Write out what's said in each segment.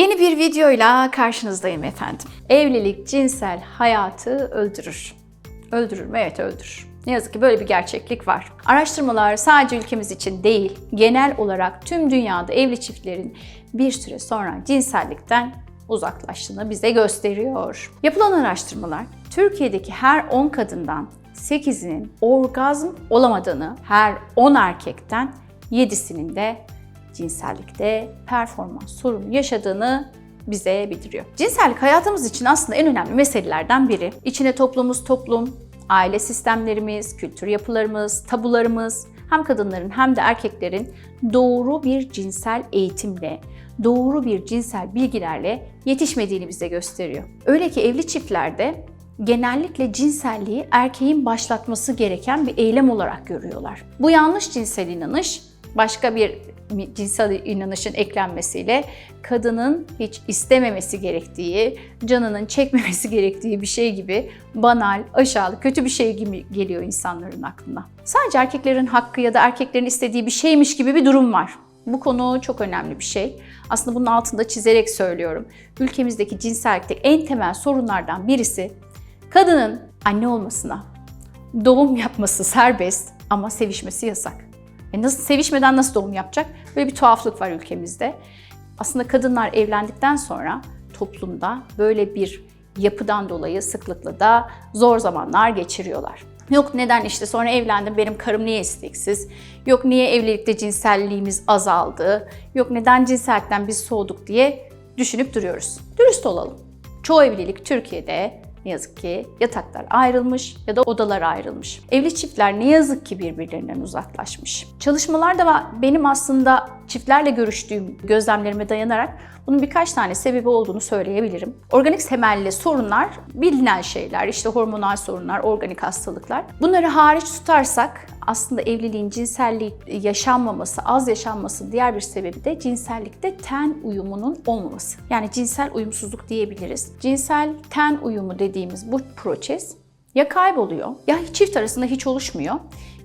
Yeni bir videoyla karşınızdayım efendim. Evlilik cinsel hayatı öldürür. Öldürür mü? Evet öldürür. Ne yazık ki böyle bir gerçeklik var. Araştırmalar sadece ülkemiz için değil, genel olarak tüm dünyada evli çiftlerin bir süre sonra cinsellikten uzaklaştığını bize gösteriyor. Yapılan araştırmalar Türkiye'deki her 10 kadından 8'inin orgazm olamadığını, her 10 erkekten 7'sinin de cinsellikte performans sorunu yaşadığını bize bildiriyor. Cinsellik hayatımız için aslında en önemli meselelerden biri. İçine toplumumuz toplum, aile sistemlerimiz, kültür yapılarımız, tabularımız hem kadınların hem de erkeklerin doğru bir cinsel eğitimle, doğru bir cinsel bilgilerle yetişmediğini bize gösteriyor. Öyle ki evli çiftlerde genellikle cinselliği erkeğin başlatması gereken bir eylem olarak görüyorlar. Bu yanlış cinsel inanış başka bir cinsel inanışın eklenmesiyle kadının hiç istememesi gerektiği, canının çekmemesi gerektiği bir şey gibi banal, aşağılık, kötü bir şey gibi geliyor insanların aklına. Sadece erkeklerin hakkı ya da erkeklerin istediği bir şeymiş gibi bir durum var. Bu konu çok önemli bir şey. Aslında bunun altında çizerek söylüyorum. Ülkemizdeki cinsellikteki en temel sorunlardan birisi kadının anne olmasına, doğum yapması serbest ama sevişmesi yasak. E nasıl sevişmeden nasıl doğum yapacak? Böyle bir tuhaflık var ülkemizde. Aslında kadınlar evlendikten sonra toplumda böyle bir yapıdan dolayı sıklıkla da zor zamanlar geçiriyorlar. Yok neden işte sonra evlendim benim karım niye isteksiz? Yok niye evlilikte cinselliğimiz azaldı? Yok neden cinsellikten biz soğuduk diye düşünüp duruyoruz. Dürüst olalım. Çoğu evlilik Türkiye'de ne yazık ki yataklar ayrılmış ya da odalar ayrılmış. Evli çiftler ne yazık ki birbirlerinden uzaklaşmış. Çalışmalarda benim aslında çiftlerle görüştüğüm gözlemlerime dayanarak bunun birkaç tane sebebi olduğunu söyleyebilirim. Organik temelli sorunlar bilinen şeyler, işte hormonal sorunlar, organik hastalıklar. Bunları hariç tutarsak aslında evliliğin cinsellik yaşanmaması, az yaşanması diğer bir sebebi de cinsellikte ten uyumunun olmaması. Yani cinsel uyumsuzluk diyebiliriz. Cinsel ten uyumu dediğimiz bu proses ya kayboluyor ya çift arasında hiç oluşmuyor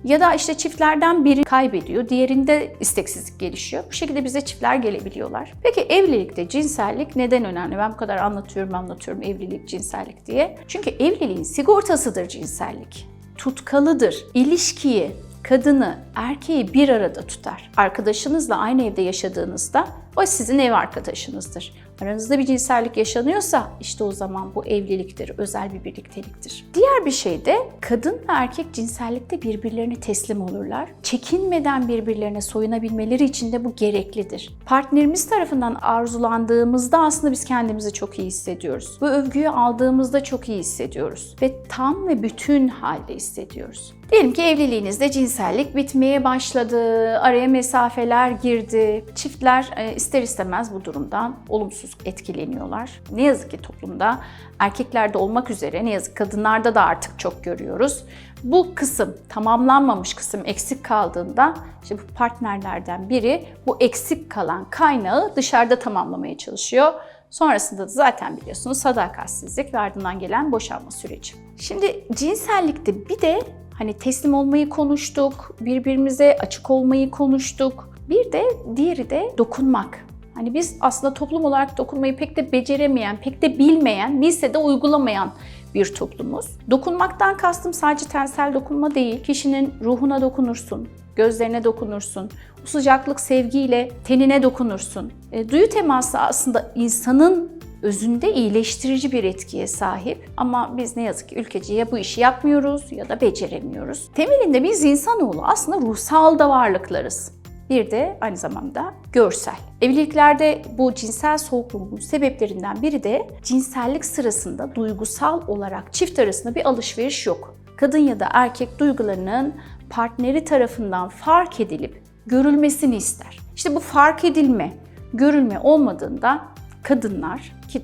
ya da işte çiftlerden biri kaybediyor, diğerinde isteksizlik gelişiyor. Bu şekilde bize çiftler gelebiliyorlar. Peki evlilikte cinsellik neden önemli? Ben bu kadar anlatıyorum, anlatıyorum evlilik, cinsellik diye. Çünkü evliliğin sigortasıdır cinsellik. Tutkalıdır. İlişkiyi, kadını, erkeği bir arada tutar. Arkadaşınızla aynı evde yaşadığınızda o sizin ev arkadaşınızdır. Aranızda bir cinsellik yaşanıyorsa işte o zaman bu evliliktir, özel bir birlikteliktir. Diğer bir şey de kadın ve erkek cinsellikte birbirlerine teslim olurlar. Çekinmeden birbirlerine soyunabilmeleri için de bu gereklidir. Partnerimiz tarafından arzulandığımızda aslında biz kendimizi çok iyi hissediyoruz. Bu övgüyü aldığımızda çok iyi hissediyoruz ve tam ve bütün halde hissediyoruz. Diyelim ki evliliğinizde cinsellik bitmeye başladı, araya mesafeler girdi. Çiftler e, ister istemez bu durumdan olumsuz etkileniyorlar. Ne yazık ki toplumda erkeklerde olmak üzere ne yazık kadınlarda da artık çok görüyoruz. Bu kısım tamamlanmamış kısım eksik kaldığında işte bu partnerlerden biri bu eksik kalan kaynağı dışarıda tamamlamaya çalışıyor. Sonrasında da zaten biliyorsunuz sadakatsizlik ve ardından gelen boşanma süreci. Şimdi cinsellikte bir de hani teslim olmayı konuştuk, birbirimize açık olmayı konuştuk. Bir de diğeri de dokunmak. Hani biz aslında toplum olarak dokunmayı pek de beceremeyen, pek de bilmeyen, bilse de uygulamayan bir toplumuz. Dokunmaktan kastım sadece tensel dokunma değil. Kişinin ruhuna dokunursun, gözlerine dokunursun, bu sıcaklık sevgiyle tenine dokunursun. E, duyu teması aslında insanın özünde iyileştirici bir etkiye sahip. Ama biz ne yazık ki ülkece ya bu işi yapmıyoruz ya da beceremiyoruz. Temelinde biz insanoğlu aslında ruhsal da varlıklarız. Bir de aynı zamanda görsel. Evliliklerde bu cinsel soğukluğun sebeplerinden biri de cinsellik sırasında duygusal olarak çift arasında bir alışveriş yok. Kadın ya da erkek duygularının partneri tarafından fark edilip görülmesini ister. İşte bu fark edilme, görülme olmadığında kadınlar ki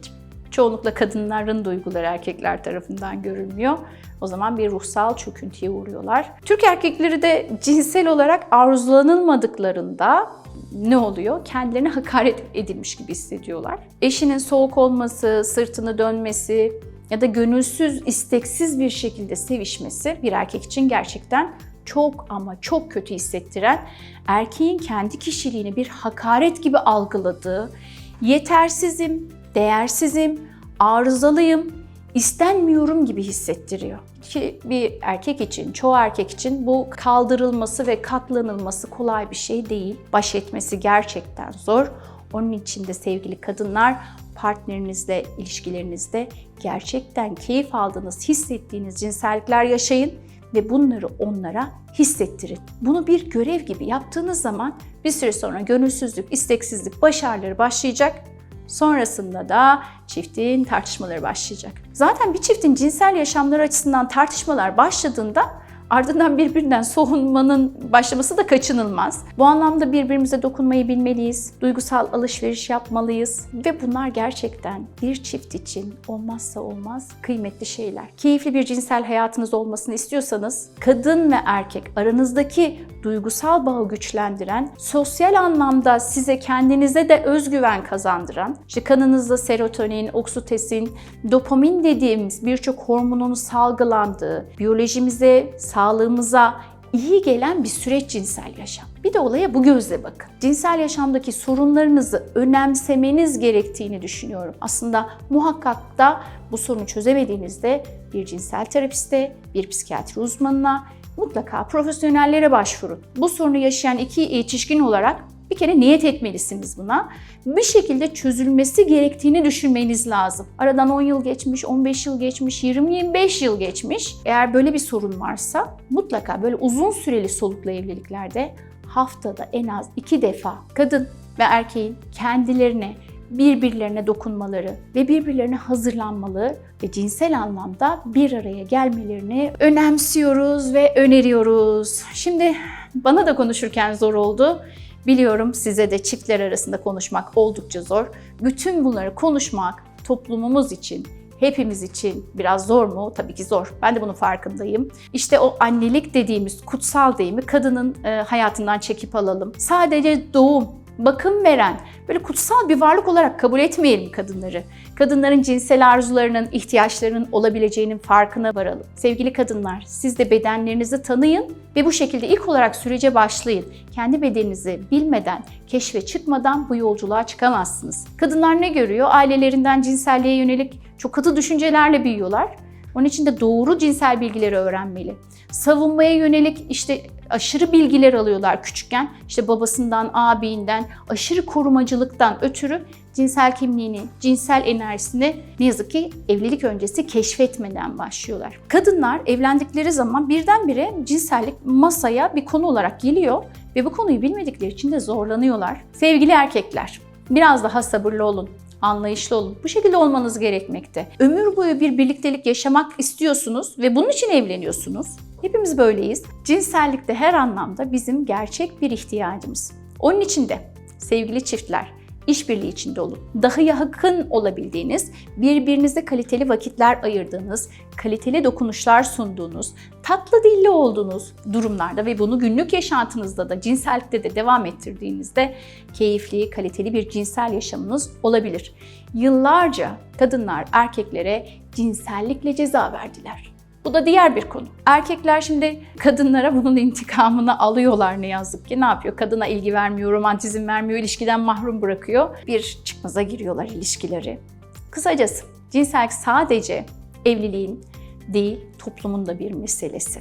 çoğunlukla kadınların duyguları erkekler tarafından görülmüyor. O zaman bir ruhsal çöküntüye uğruyorlar. Türk erkekleri de cinsel olarak arzulanılmadıklarında ne oluyor? Kendilerine hakaret edilmiş gibi hissediyorlar. Eşinin soğuk olması, sırtını dönmesi ya da gönülsüz, isteksiz bir şekilde sevişmesi bir erkek için gerçekten çok ama çok kötü hissettiren, erkeğin kendi kişiliğini bir hakaret gibi algıladığı, yetersizim, değersizim, arızalıyım, istenmiyorum gibi hissettiriyor. Ki bir erkek için, çoğu erkek için bu kaldırılması ve katlanılması kolay bir şey değil. Baş etmesi gerçekten zor. Onun için de sevgili kadınlar partnerinizle, ilişkilerinizde gerçekten keyif aldığınız, hissettiğiniz cinsellikler yaşayın ve bunları onlara hissettirin. Bunu bir görev gibi yaptığınız zaman bir süre sonra gönülsüzlük, isteksizlik, başarıları başlayacak. Sonrasında da çiftin tartışmaları başlayacak. Zaten bir çiftin cinsel yaşamları açısından tartışmalar başladığında ardından birbirinden soğunmanın başlaması da kaçınılmaz. Bu anlamda birbirimize dokunmayı bilmeliyiz, duygusal alışveriş yapmalıyız ve bunlar gerçekten bir çift için olmazsa olmaz kıymetli şeyler. Keyifli bir cinsel hayatınız olmasını istiyorsanız kadın ve erkek aranızdaki duygusal bağı güçlendiren, sosyal anlamda size kendinize de özgüven kazandıran, işte kanınızda serotonin, oksitosin, dopamin dediğimiz birçok hormonun salgılandığı, biyolojimize, sağlığımıza iyi gelen bir süreç cinsel yaşam. Bir de olaya bu gözle bakın. Cinsel yaşamdaki sorunlarınızı önemsemeniz gerektiğini düşünüyorum. Aslında muhakkak da bu sorunu çözemediğinizde bir cinsel terapiste, bir psikiyatri uzmanına, mutlaka profesyonellere başvurun. Bu sorunu yaşayan iki yetişkin olarak bir kere niyet etmelisiniz buna. Bir şekilde çözülmesi gerektiğini düşünmeniz lazım. Aradan 10 yıl geçmiş, 15 yıl geçmiş, 20-25 yıl geçmiş. Eğer böyle bir sorun varsa mutlaka böyle uzun süreli soluklu evliliklerde haftada en az iki defa kadın ve erkeğin kendilerine birbirlerine dokunmaları ve birbirlerine hazırlanmalı ve cinsel anlamda bir araya gelmelerini önemsiyoruz ve öneriyoruz. Şimdi bana da konuşurken zor oldu. Biliyorum size de çiftler arasında konuşmak oldukça zor. Bütün bunları konuşmak toplumumuz için, hepimiz için biraz zor mu? Tabii ki zor. Ben de bunun farkındayım. İşte o annelik dediğimiz kutsal deyimi kadının e, hayatından çekip alalım. Sadece doğum, bakım veren, böyle kutsal bir varlık olarak kabul etmeyelim kadınları. Kadınların cinsel arzularının, ihtiyaçlarının olabileceğinin farkına varalım. Sevgili kadınlar, siz de bedenlerinizi tanıyın ve bu şekilde ilk olarak sürece başlayın. Kendi bedeninizi bilmeden, keşfe çıkmadan bu yolculuğa çıkamazsınız. Kadınlar ne görüyor? Ailelerinden cinselliğe yönelik çok katı düşüncelerle büyüyorlar. Onun için de doğru cinsel bilgileri öğrenmeli. Savunmaya yönelik işte aşırı bilgiler alıyorlar küçükken. İşte babasından, abinden, aşırı korumacılıktan ötürü cinsel kimliğini, cinsel enerjisini ne yazık ki evlilik öncesi keşfetmeden başlıyorlar. Kadınlar evlendikleri zaman birdenbire cinsellik masaya bir konu olarak geliyor ve bu konuyu bilmedikleri için de zorlanıyorlar. Sevgili erkekler, biraz daha sabırlı olun anlayışlı olun. Bu şekilde olmanız gerekmekte. Ömür boyu bir birliktelik yaşamak istiyorsunuz ve bunun için evleniyorsunuz. Hepimiz böyleyiz. Cinsellikte her anlamda bizim gerçek bir ihtiyacımız. Onun için de sevgili çiftler işbirliği içinde olun. Daha yakın olabildiğiniz, birbirinize kaliteli vakitler ayırdığınız, kaliteli dokunuşlar sunduğunuz, tatlı dilli olduğunuz durumlarda ve bunu günlük yaşantınızda da cinsellikte de devam ettirdiğinizde keyifli, kaliteli bir cinsel yaşamınız olabilir. Yıllarca kadınlar erkeklere cinsellikle ceza verdiler. Bu da diğer bir konu. Erkekler şimdi kadınlara bunun intikamını alıyorlar ne yazık ki. Ne yapıyor? Kadına ilgi vermiyor, romantizm vermiyor, ilişkiden mahrum bırakıyor. Bir çıkmaza giriyorlar ilişkileri. Kısacası cinsellik sadece evliliğin değil, toplumun da bir meselesi.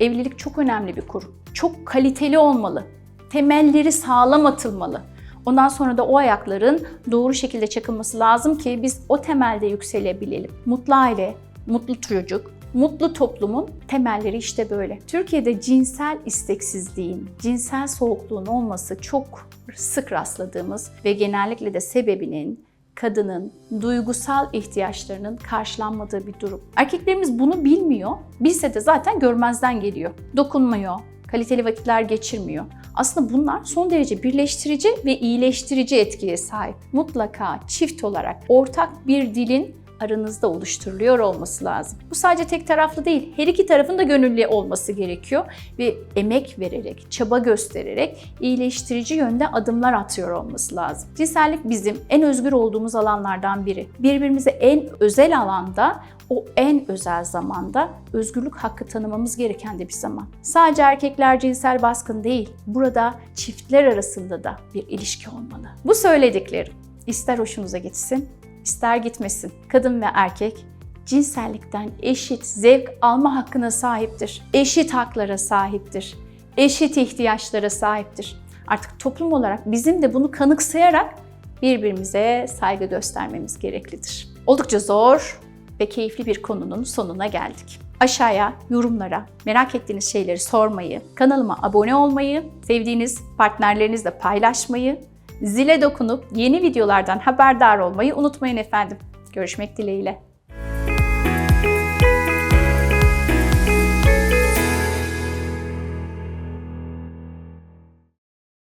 Evlilik çok önemli bir kurum. Çok kaliteli olmalı. Temelleri sağlam atılmalı. Ondan sonra da o ayakların doğru şekilde çakılması lazım ki biz o temelde yükselebilelim. Mutlu aile, mutlu çocuk, Mutlu toplumun temelleri işte böyle. Türkiye'de cinsel isteksizliğin, cinsel soğukluğun olması çok sık rastladığımız ve genellikle de sebebinin kadının duygusal ihtiyaçlarının karşılanmadığı bir durum. Erkeklerimiz bunu bilmiyor, bilse de zaten görmezden geliyor. Dokunmuyor, kaliteli vakitler geçirmiyor. Aslında bunlar son derece birleştirici ve iyileştirici etkiye sahip. Mutlaka çift olarak ortak bir dilin aranızda oluşturuluyor olması lazım. Bu sadece tek taraflı değil, her iki tarafın da gönüllü olması gerekiyor ve emek vererek, çaba göstererek iyileştirici yönde adımlar atıyor olması lazım. Cinsellik bizim en özgür olduğumuz alanlardan biri. Birbirimize en özel alanda o en özel zamanda özgürlük hakkı tanımamız gereken de bir zaman. Sadece erkekler cinsel baskın değil, burada çiftler arasında da bir ilişki olmalı. Bu söylediklerim İster hoşunuza gitsin, ister gitmesin. Kadın ve erkek cinsellikten eşit zevk alma hakkına sahiptir. Eşit haklara sahiptir. Eşit ihtiyaçlara sahiptir. Artık toplum olarak bizim de bunu kanıksayarak birbirimize saygı göstermemiz gereklidir. Oldukça zor ve keyifli bir konunun sonuna geldik. Aşağıya yorumlara merak ettiğiniz şeyleri sormayı, kanalıma abone olmayı, sevdiğiniz partnerlerinizle paylaşmayı, zile dokunup yeni videolardan haberdar olmayı unutmayın efendim. Görüşmek dileğiyle.